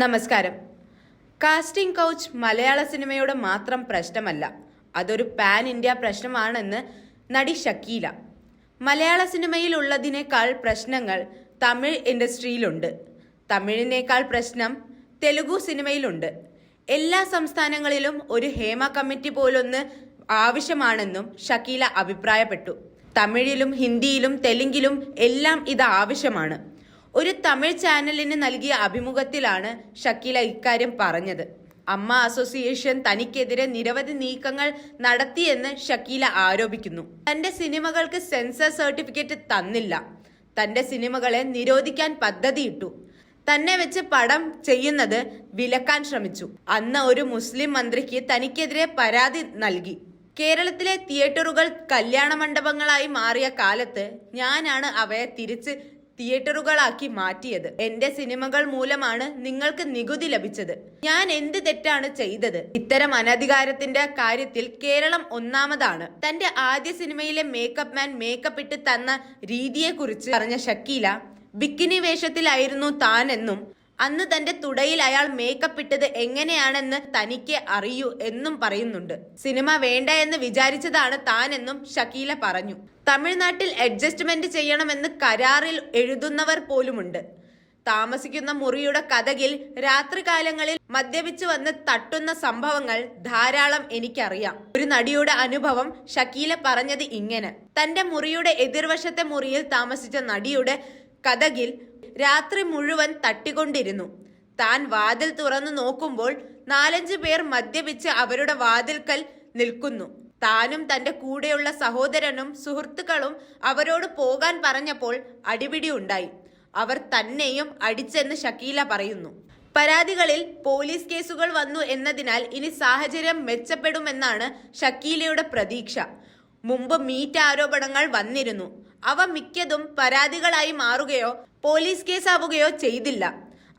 നമസ്കാരം. Casting couch മലയാള സിനിമയുടെ മാത്രം പ്രശ്നമല്ല. അതൊരു പാൻ ഇന്ത്യ പ്രശ്നമാണെന്ന് നടി ഷക്കീല. മലയാള സിനിമയിൽ ഉള്ളതിനേക്കാൾ പ്രശ്നങ്ങൾ തമിഴ് ഇൻഡസ്ട്രിയിലുണ്ട്. തമിഴിനേക്കാൾ പ്രശ്നം തെലുഗു സിനിമയിലുണ്ട്. എല്ലാ സംസ്ഥാനങ്ങളിലും ഒരു ഹേമ കമ്മിറ്റി പോലൊന്ന് ആവശ്യമാണെന്നും ഷക്കീല അഭിപ്രായപ്പെട്ടു. തമിഴിലും ഹിന്ദിയിലും തെലുങ്കിലും എല്ലാം ഇത് ആവശ്യമാണ്. ഒരു തമിഴ് ചാനലിന് നൽകിയ അഭിമുഖത്തിലാണ് ഷക്കീല ഇക്കാര്യം പറഞ്ഞത്. അമ്മ അസോസിയേഷൻ തനിക്കെതിരെ നിരവധി നീക്കങ്ങൾ നടത്തിയെന്ന് ഷക്കീല ആരോപിക്കുന്നു. തന്റെ സിനിമകൾക്ക് സെൻസർ സർട്ടിഫിക്കറ്റ് തന്നില്ല. തന്റെ സിനിമകളെ നിരോധിക്കാൻ പദ്ധതിയിട്ടു. തന്നെ വെച്ച് പടം ചെയ്യുന്നത് വിലക്കാൻ ശ്രമിച്ചു. അന്ന് ഒരു മുസ്ലിം മന്ത്രിക്ക് തനിക്കെതിരെ പരാതി നൽകി. കേരളത്തിലെ തിയേറ്ററുകൾ കല്യാണ മണ്ഡപങ്ങളായി മാറിയ കാലത്ത് ഞാനാണ് അവയെ തിരിച്ച് തിയേറ്ററുകളാക്കി മാറ്റിയത്. എന്റെ സിനിമകൾ മൂലമാണ് നിങ്ങൾക്ക് നികുതി ലഭിച്ചത്. ഞാൻ എന്ത് തെറ്റാണ് ചെയ്തത്? ഇത്തരം അനധികാരത്തിന്റെ കാര്യത്തിൽ കേരളം ഒന്നാമതാണ്. തന്റെ ആദ്യ സിനിമയിലെ മേക്കപ്പ് മാൻ മേക്കപ്പ് ഇട്ട് തന്ന രീതിയെക്കുറിച്ച് പറഞ്ഞ ഷക്കീല ബിക്കിനി വേഷത്തിലായിരുന്നു താനെന്നും അന്ന് തന്റെ തുടയിൽ അയാൾ മേക്കപ്പ് ഇട്ടത് എങ്ങനെയാണെന്ന് തനിക്ക് അറിയൂ എന്നും പറയുന്നുണ്ട്. സിനിമ വേണ്ട എന്ന് വിചാരിച്ചതാണ് താനെന്നും ഷക്കീല പറഞ്ഞു. തമിഴ്നാട്ടിൽ അഡ്ജസ്റ്റ്മെന്റ് ചെയ്യണമെന്ന് കരാറിൽ എഴുതുന്നവർ പോലുമുണ്ട്. താമസിക്കുന്ന മുറിയുടെ കഥകിൽ രാത്രികാലങ്ങളിൽ മദ്യപിച്ചു വന്ന് തട്ടുന്ന സംഭവങ്ങൾ ധാരാളം എനിക്കറിയാം. ഒരു നടിയുടെ അനുഭവം ഷക്കീല പറഞ്ഞത് ഇങ്ങനെ. തന്റെ മുറിയുടെ എതിർവശത്തെ മുറിയിൽ താമസിച്ച നടിയുടെ കഥകിൽ രാത്രി മുഴുവൻ തട്ടിക്കൊണ്ടിരുന്നു. താൻ വാതിൽ തുറന്നു നോക്കുമ്പോൾ നാലഞ്ചു പേർ മദ്യപിച്ച് അവരുടെ വാതിൽക്കൽ നിൽക്കുന്നു. താനും തന്റെ കൂടെയുള്ള സഹോദരനും സുഹൃത്തുക്കളും അവരോട് പോകാൻ പറഞ്ഞപ്പോൾ അടിപിടി ഉണ്ടായി. അവർ തന്നെയും അടിച്ചെന്ന് ഷക്കീല പറയുന്നു. പരാതികളിൽ പോലീസ് കേസുകൾ വന്നു എന്നതിനാൽ ഇനി സാഹചര്യം മെച്ചപ്പെടുമെന്നാണ് ഷക്കീലയുടെ പ്രതീക്ഷ. മുമ്പ് മീറ്റ് ആരോപണങ്ങൾ വന്നിരുന്നു. അവ മിക്കതും പരാതികളായി മാറുകയോ പോലീസ് കേസാവുകയോ ചെയ്തില്ല.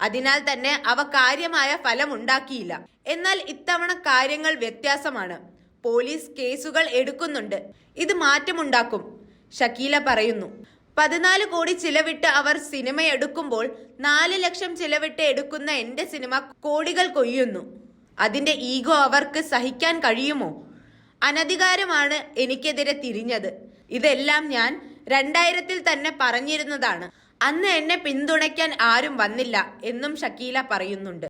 അതിനാൽ തന്നെ അവ കാര്യമായ ഫലമുണ്ടാക്കിയില്ല. എന്നാൽ ഇത്തവണ കാര്യങ്ങൾ വ്യത്യാസമാണ്. പോലീസ് കേസുകൾ എടുക്കുന്നുണ്ട്. ഇത് മാറ്റമുണ്ടാക്കും. ഷക്കീല പറയുന്നു. പതിനാല് കോടി ചിലവിട്ട് അവർ സിനിമ എടുക്കുമ്പോൾ നാല് ലക്ഷം ചിലവിട്ട് എടുക്കുന്ന എന്റെ സിനിമ കോടികൾ കൊയ്യുന്നു. അതിന്റെ ഈഗോ അവർക്ക് സഹിക്കാൻ കഴിയുമോ? അനധികാരമാണ് എനിക്കെതിരെ തിരിഞ്ഞത്. ഇതെല്ലാം ഞാൻ രണ്ടായിരത്തിൽ തന്നെ പറഞ്ഞിരുന്നതാണ്. അന്ന് എന്നെ പിന്തുണയ്ക്കാൻ ആരും വന്നില്ല എന്നും ഷക്കീല പറയുന്നുണ്ട്.